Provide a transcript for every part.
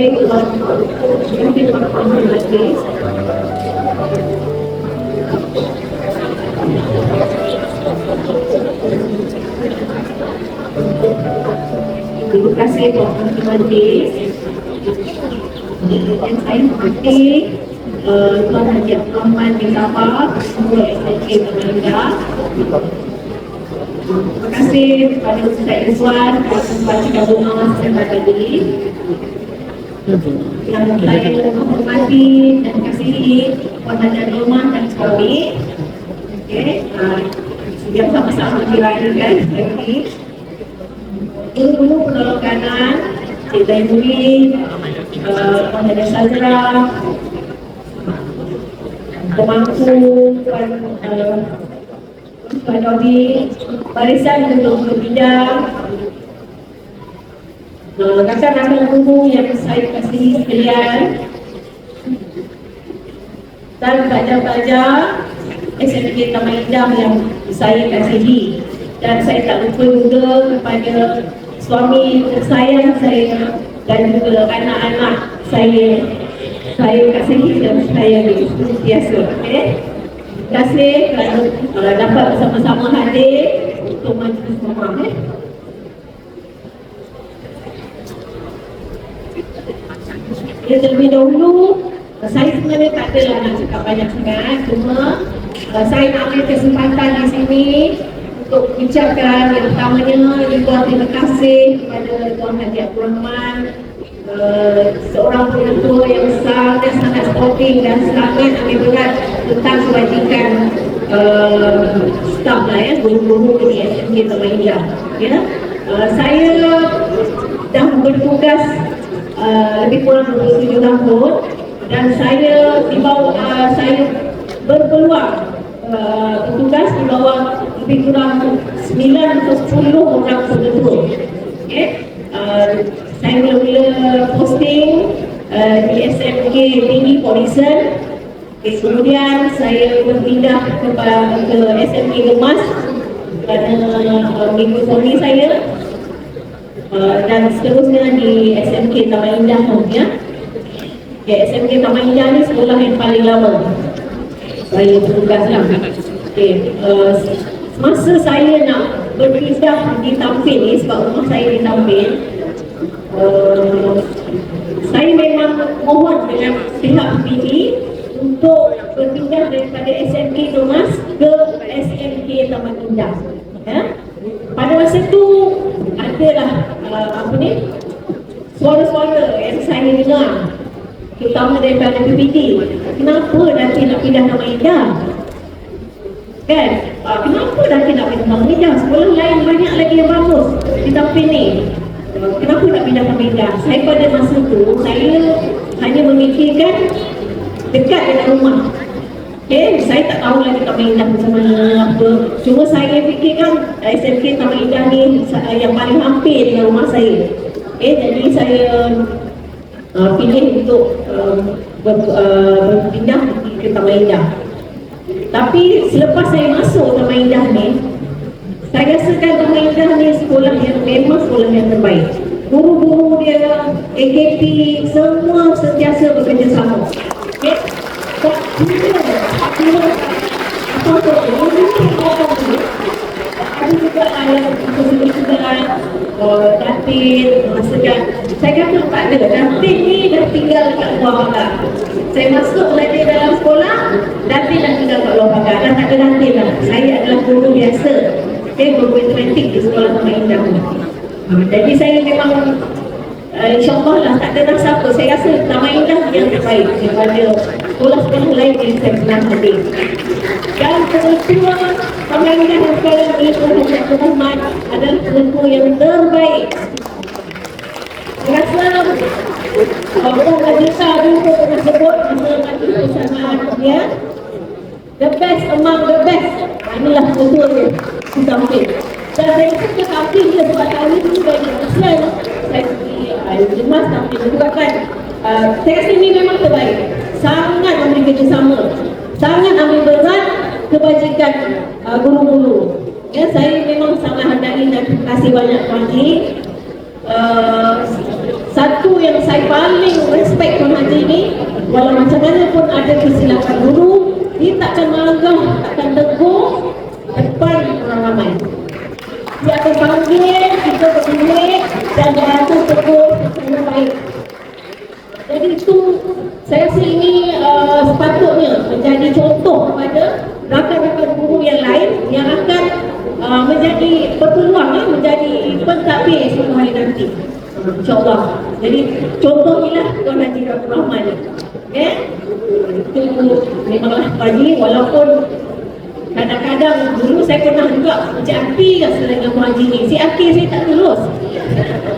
Terima kasih Tuan Muhammad Majlis Terima kasih Dan saya berhati uh, Tuan Haji Abdul Rahman bin Sabah Semua SLK Tenaga Terima kasih kepada Ustaz Izwan Kerana membacakan rumah saya yang saya menghormati dan kasihi Puan Haji Roman dan suami. Okey, uh, biar sama-sama dirayakan lagi. Guru-guru penolong kanan, Cik Zainuri, uh, Puan Haji Sazra, pemangku Puan uh, Puan Dodi, barisan untuk berbidang, Uh, rakan-rakan guru yang saya kasihi sekalian dan pelajar-pelajar SMK Taman Indah yang saya kasihi dan saya tak lupa juga kepada suami tersayang saya dan juga anak-anak saya. Saya kasihi dan saya biasa okay? terima kasih kerana dapat bersama-sama hadir untuk majlis rumah eh? Ya, terlebih dahulu saya sebenarnya tak adalah nak cakap banyak sangat cuma uh, saya nak ambil kesempatan di sini untuk ucapkan yang pertamanya juga terima kasih kepada Tuan Haji Abdul Rahman uh, seorang pengetua yang sangat sangat sporting dan sangat ambil berat tentang kebajikan uh, staf lah ya, guru-guru di SMK Taman Indah ya. Uh, saya dah bertugas uh, lebih kurang 27 tahun dan saya di bawah uh, saya berpeluang uh, bertugas di bawah lebih kurang 9 atau 10 orang pengetua. Okay. Uh, saya mula-mula posting uh, di SMK Tinggi Polisen. Okay, kemudian saya berpindah ke, ke SMK Gemas pada uh, minggu suami saya Uh, dan seterusnya di SMK Taman Indah tu ya. Okay, SMK Taman Indah ni sekolah yang paling lama. Saya bertugas lah. Okay, uh, masa saya nak berpindah di Tampin ni sebab rumah saya di Tampin, uh, saya memang mohon dengan pihak PB untuk berpindah daripada SMK Domas ke SMK Taman Indah. Ya? Pada masa tu adalah uh, apa ni? Suara-suara yang saya dengar. Terutama daripada PPT kenapa nanti nak pindah nama Indah? Kan? Uh, kenapa nanti nak pindah nama Indah? Sekolah lain banyak lagi yang bagus di Tampin ni. Kenapa nak pindah nama Indah? Saya pada masa tu saya hanya memikirkan dekat dengan rumah Okay, saya tak tahu lagi Taman Indah macam mana apa. Cuma saya fikirkan SMK Taman Indah ni yang paling hampir dengan rumah saya. Okay, jadi saya uh, pilih untuk uh, berpindah ke Taman Indah. Tapi selepas saya masuk Taman Indah ni, saya rasakan Taman Indah ni sekolah yang memang sekolah yang terbaik. Guru-guru dia, AKP, semua sentiasa bekerjasama. Okay? Tak ada juga yang itu juga Datin, maksudnya saya kata tak ada, Datin ni dah tinggal kat luar pagar saya masuk belajar dalam sekolah Datin dah tinggal kat luar pagar dan tak ada lah, saya adalah guru biasa. Saya guru matematik di sekolah Taman Indah. Jadi saya memang uh, InsyaAllah lah tak ada rasa apa Saya rasa Taman Indah yang terbaik Daripada sekolah-sekolah lain yang saya pernah hadir. Dan ketua Taman Indah yang sekarang oleh Haji Abdul Rahman Adalah ketua yang terbaik Saya rasa Bapak Majisa dulu pernah sebut Masa The best among the best Inilah ketua dia Di samping dan saya suka tampil dia sebab tahun ini juga Islam saya pergi jemas tampil juga kan uh, saya rasa ini memang terbaik sangat memberi kerjasama sangat ambil berat kebajikan guru-guru ya, saya memang sangat hargai dan terima kasih banyak Pak uh, satu yang saya paling respect Tuan Haji ni walau macam mana pun ada kesilapan guru dia takkan marah, takkan tegur depan orang ramai dia akan panggil kita berdiri dan bantu tegur dengan baik. Jadi itu saya rasa ini uh, sepatutnya menjadi contoh kepada rakan-rakan guru yang lain yang akan uh, menjadi berpeluang eh, menjadi pentadbir suatu hari nanti. InsyaAllah. Jadi contoh inilah Tuan Haji Abdul Rahman ni. Okay? Itu memanglah pagi walaupun kadang-kadang dulu saya pernah juga Encik Aki rasa dengan Tuan Haji ni. Si Aki saya tak lulus.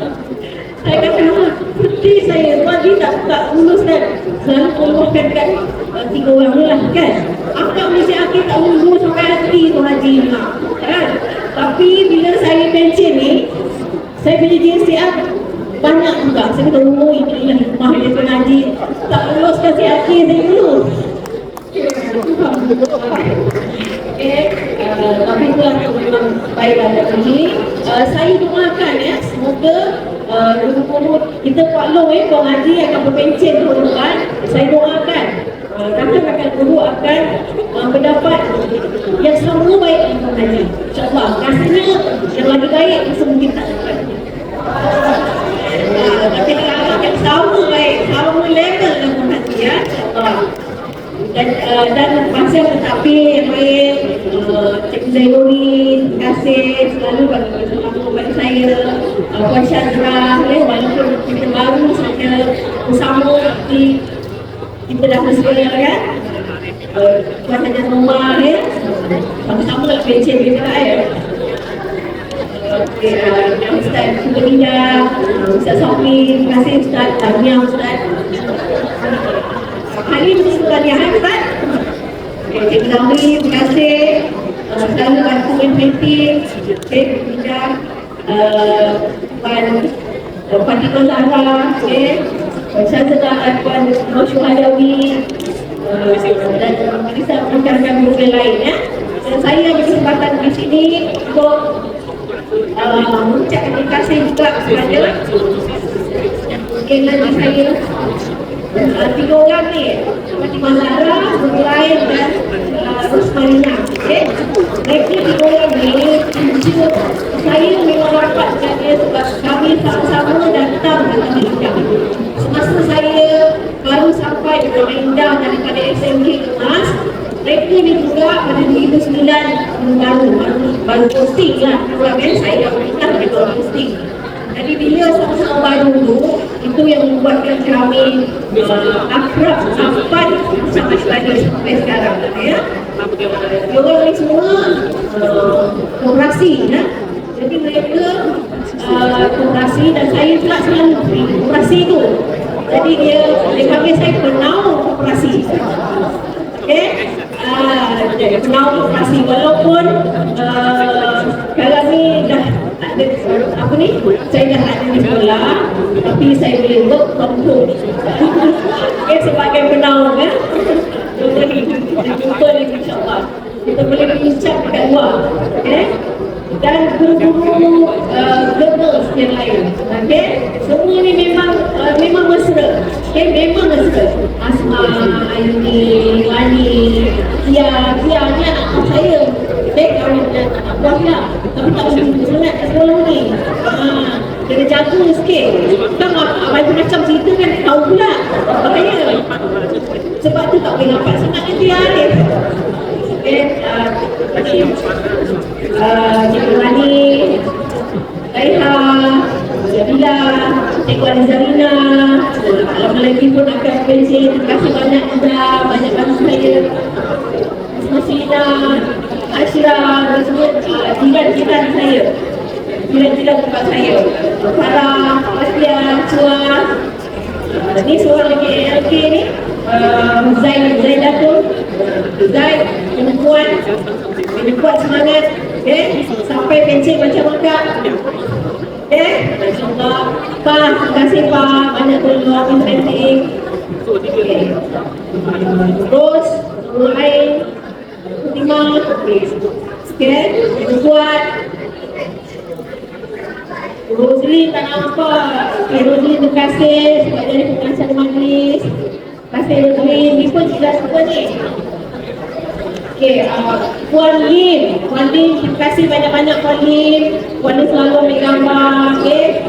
saya kata, "Ah, putih saya, Tuan Haji tak, tak lulus kan. Selalu tolongkan kat uh, tiga orang ni lah kan. Akak ni si Aki tak lulus sampai hati Tuan Haji. Kan? Tapi bila saya pension ni, saya punya JCR banyak juga. Saya kata, oh ini lah hikmah dia Tuan Haji. Tak lulus si Aki saya. Okay, uh, tapi itulah memang baiklah Dr. Ji. Uh, saya doakan ya, semoga uh, kita Pak Long eh, Tuan Haji akan berpencen depan. Saya doakan uh, rakan-rakan guru akan uh, mendapat yang sama baik dengan Tuan Haji. InsyaAllah, rasanya yang lagi baik masa mungkin tak dapat. Uh, tapi kalau yang sama baik, sama level dengan Tuan Haji ya. InsyaAllah dan uh, dan masa tetapi yang lain uh, Cik Zainuri terima kasih selalu bagi kepada saya uh, Puan Syazra ya, walaupun kita baru saja bersama di kita dah bersama ya uh, Puan Hajar Rumah ya sama-sama lah pencen kita lah ya Okay, uh, Ustaz Kubalina, Ustaz Sofi, terima kasih Ustaz Tahniah Ustaz Hari ini sudah diharapkan. Cik Zamri, terima kasih. Uh, selalu bantu meeting. Cik Bidang. Uh, Puan uh, Fatimah Zahra. Okay. Puan Syazra, Puan. Uh, dan bisa rekan-rekan guru yang lain. Ya. Dan saya berkesempatan di sini untuk uh, mengucapkan terima kasih juga kepada mungkin nanti saya uh, tiga orang ni Fatimah Zahra, Nurain dan uh, Rosmarina okay? mereka tiga orang ni saya memang rapat dengan dia sebab kami sama-sama datang dalam Indah semasa saya baru sampai di Indah daripada SMK Kemas mereka ni juga pada 2009 baru baru posting lah orang kan saya dah mereka baru posting jadi bila sama-sama baru tu itu yang membuatkan kami uh, akrab sampai sampai tadi sampai sekarang ya. Diorang ni semua uh, kooperasi ya. Jadi mereka uh, kooperasi dan saya juga selalu kooperasi tu. Jadi dia dia panggil saya penau kooperasi. Okey. Uh, jadi penau kooperasi walaupun uh, kalau ni dah ada apa ni saya dah ada di sekolah tapi saya boleh work from home okay, sebagai kan jadi kita jumpa lagi insyaAllah kita boleh bincang dekat luar okay? Dan guru-guru uh, girls yang lain. Okay? semua ni memang uh, memang mesra. Okay? memang mesra. Asma, Ayuni, Wani Tia, Tia ni anak saya. Okay, dengan anak buah dia Tapi tak boleh sunat kat sekolah ni. Ha, Kena jaga sikit. Kan abang tu macam cerita kan tahu pula. Makanya Sebab tu tak boleh dapat sangat dengan dia ni Okay, uh, kasih Cikgu Rani Laiha Jabila Cikgu Alizarina Lama lagi pun akan pensi Terima kasih. banyak juga Banyak bantu saya Masina Ashraf dan semua jiran-jiran saya jiran-jiran tempat saya Farah, Fatia, Chua uh, ni seorang lagi LK ni uh, Zaid, Zaid Datuk Zaid, perempuan kuat semangat okay? sampai pencet macam akak okay? InsyaAllah Pak, terima kasih Pak banyak tolong inventing okay. terus Nurain Fatimah Okay, buat Rosli tak nampak Khairudin terima kasih sebab jadi pengacara majlis. Terima kasih Rudin. Ni pun sudah semua ni. Okey, uh, Puan Lim. Puan Lim, terima kasih banyak-banyak Puan Lim. Puan Lim selalu ambil gambar. Okey.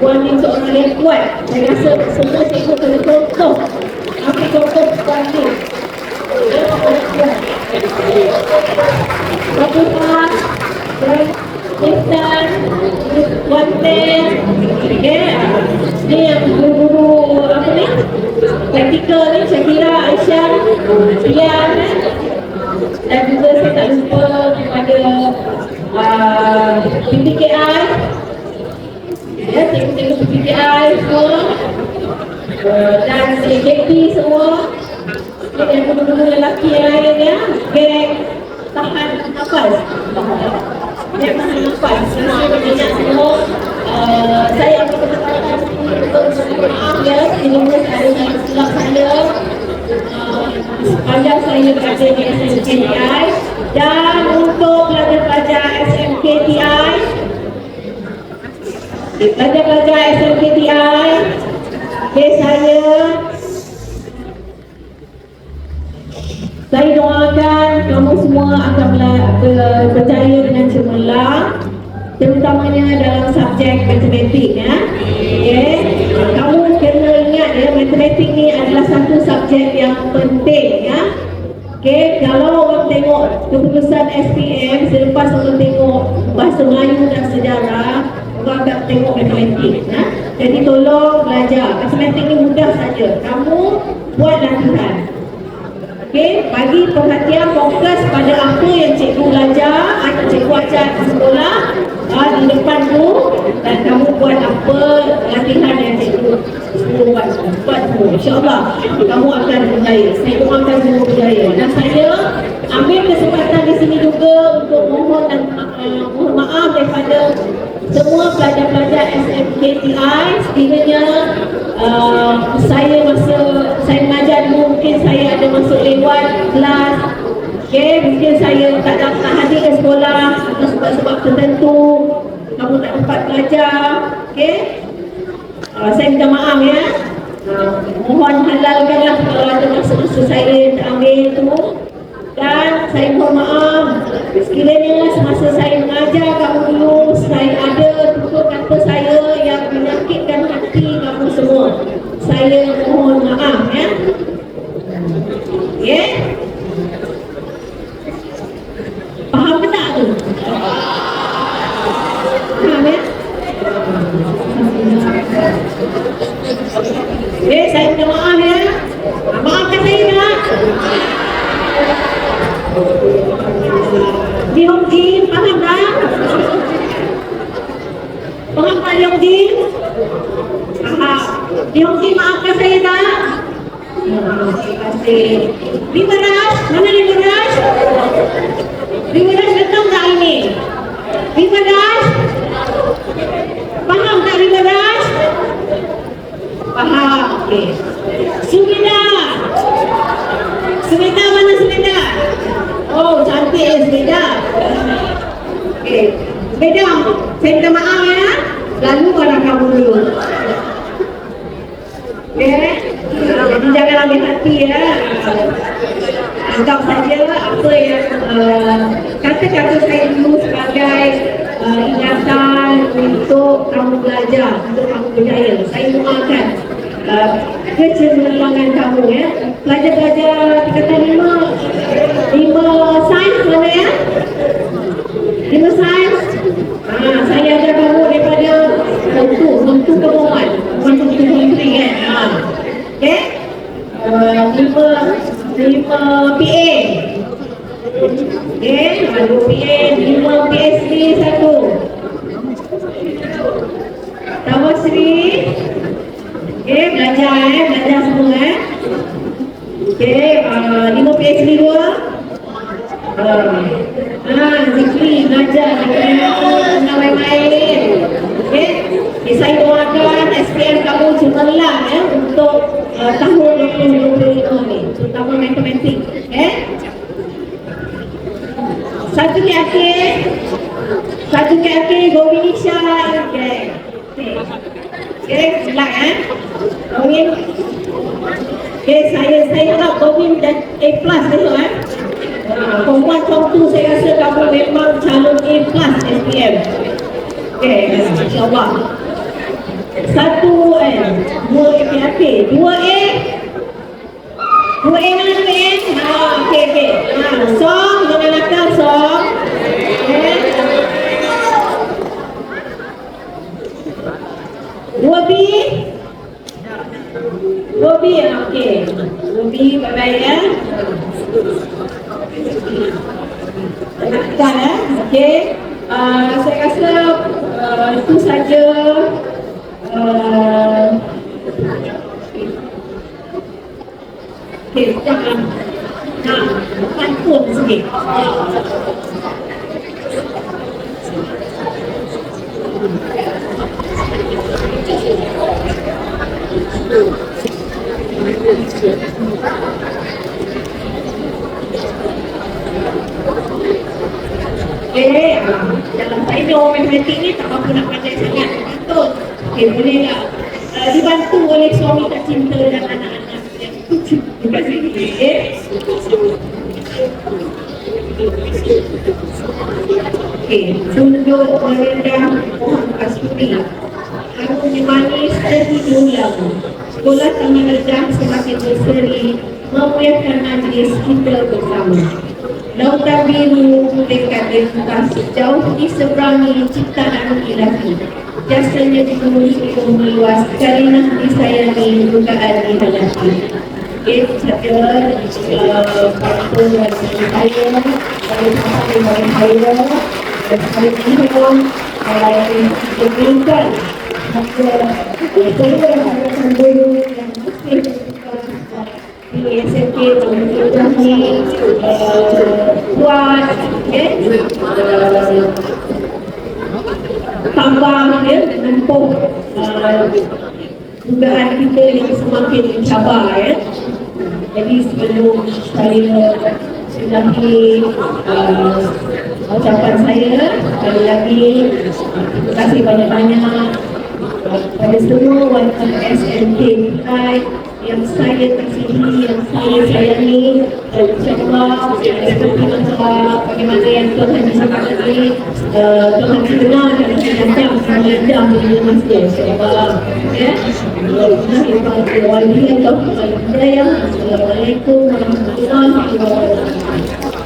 Puan Lim seorang yang kuat. Saya rasa semua cikgu kena contoh. Ambil contoh Puan Lim. Bapak Intan, Puan Ten, okay. Ni yang guru-guru apa ni? Praktikal ni saya kira Aisyah, Rian eh. Dan juga saya tak lupa kepada uh, PPKI ya, cikgu-cikgu PPKI semua. Uh, dan CJP semua. Dan guru-guru lelaki yang lain ya geng tahan nafas. Geng tahan nafas. Terima kasih semua. Uh, saya akan berkata maaf ya sebelumnya saya ada silap saya sepanjang saya berada di SMKTI dan untuk pelajar-pelajar SMKTI pelajar-pelajar SMKTI okay, saya saya doakan kamu semua akan berjaya dengan cemerlang terutamanya dalam subjek matematik ya. Okey. Kamu kena ingat ya matematik ni adalah satu subjek yang penting ya. Okey, kalau orang tengok keputusan SPM selepas orang tengok bahasa Melayu dan sejarah, orang akan tengok matematik ya. Jadi tolong belajar. Matematik ni mudah saja. Kamu buat latihan. Okey, bagi perhatian fokus pada apa yang cikgu belajar atau cikgu ajar di sekolah ah, di depan tu dan kamu buat apa latihan buat buat semua. InsyaAllah kamu akan berjaya. Saya doakan semua berjaya. Dan saya ambil kesempatan di sini juga untuk mohon dan uh, mohon maaf daripada semua pelajar-pelajar SMKTI sekiranya uh, saya masa saya mengajar dulu mungkin saya ada masuk lewat kelas Okay, mungkin saya tak dapat hadir ke sekolah sebab-sebab tertentu kamu tak dapat belajar okay? Uh, saya minta maaf ya. Uh, mohon halalkanlah kalau ada masa-masa saya tak ambil tu dan saya mohon maaf sekiranya semasa saya mengajar kamu dulu saya ada tutur kata saya yang menyakitkan hati kamu semua. Saya mohon maaf ya. Ya? Faham ke tak tu? Faham ya Eh, saya minta maaf ya. Maafkan saya nak. Di Hong Jin, faham tak? Faham tak Di Hong Jin? Faham. Di Hong Jin maafkan saya tak? Terima kasih. Lima ras, mana lima ras? Lima ras datang tak ini? Lima ras? Faham tak lima ras? Faham. Okey. Sumida. Sumida mana Sumida? Oh, cantik ya Sumida. Okey. Sumida, saya minta maaf ya. Lalu pada kamu dulu. Okey. Jadi jangan ambil hati ya. Anggap saja apa yang uh, kata-kata saya dulu sebagai uh, ingatan untuk kamu belajar, untuk kamu berjaya. Saya doakan uh, kamu ya. Pelajar-pelajar tingkatan lima, lima sains mana ya? Lima sains. Ah, saya ajar kamu daripada tentu, tentu kemauan. Bukan tentu menteri kan. Ah. Okay? Uh, lima, lima PA. Okay, lalu PA, lima PSD satu. Tambah Sri. Okay, belajar eh, belajar semua eh. Okay, uh, lima PSD dua. Uh, ah, Zikri belajar dengan main-main. Okay, okay, saya doakan SPM kamu cemerlang ya untuk uh, tahun 2025 ni, terutama matematik. Eh? Satu di akhir, satu di akhir, Govinisha. Okay. Okay. Okay. saya saya nak Bobin dan Plus tu eh. 1, form 2 saya rasa kamu memang calon A plus SPM. Okey, insyaAllah. Satu eh, dua A PAP, dua A. Dua A mana dua A? Ha, okey okey. Ha, song dengan nakal song. Okay. Dua B. Dua B, okey. Dua B, bye-bye ya. Nakal eh, okey. Uh, saya rasa uh, itu saja uh, Okey, jangan nak pantun sikit. Eh, dalam saya matematik ni tak apa nak pandai sangat. Betul. Okey, boleh tak? Uh, dibantu oleh suami tercinta dan anak-anak. Eh? Okey, tunduk merendah pohon kasturi. Harumnya manis dan diulang. Sekolah taman rendah semakin berseri, memuliakan majlis kita bersama. Lautan biru dekat lintas jauh diseberangi ciptaan ilahi. Jasanya dipenuhi ilmu meluas, kalinah disayangi dugaan. Itu saja uh, pantun dan saya, dari sampai dari saya, dan saya ingin uh, diberikan maka saya akan dulu yang mesti menjadi kuat tambah ya menempuh uh, dugaan kita yang semakin mencabar ya jadi sebelum saya sudahi ucapan saya sekali lagi terima kasih banyak-banyak. Pada semua wanita SNK yang saya kasihi, yang saya sayangi dan insyaAllah seperti macam bagaimana yang Tuhan disebut tadi uh, Tuhan kenal dan datang mengajar di masjid insyaAllah. Ya? Assalamualaikum warahmatullahi wabarakatuh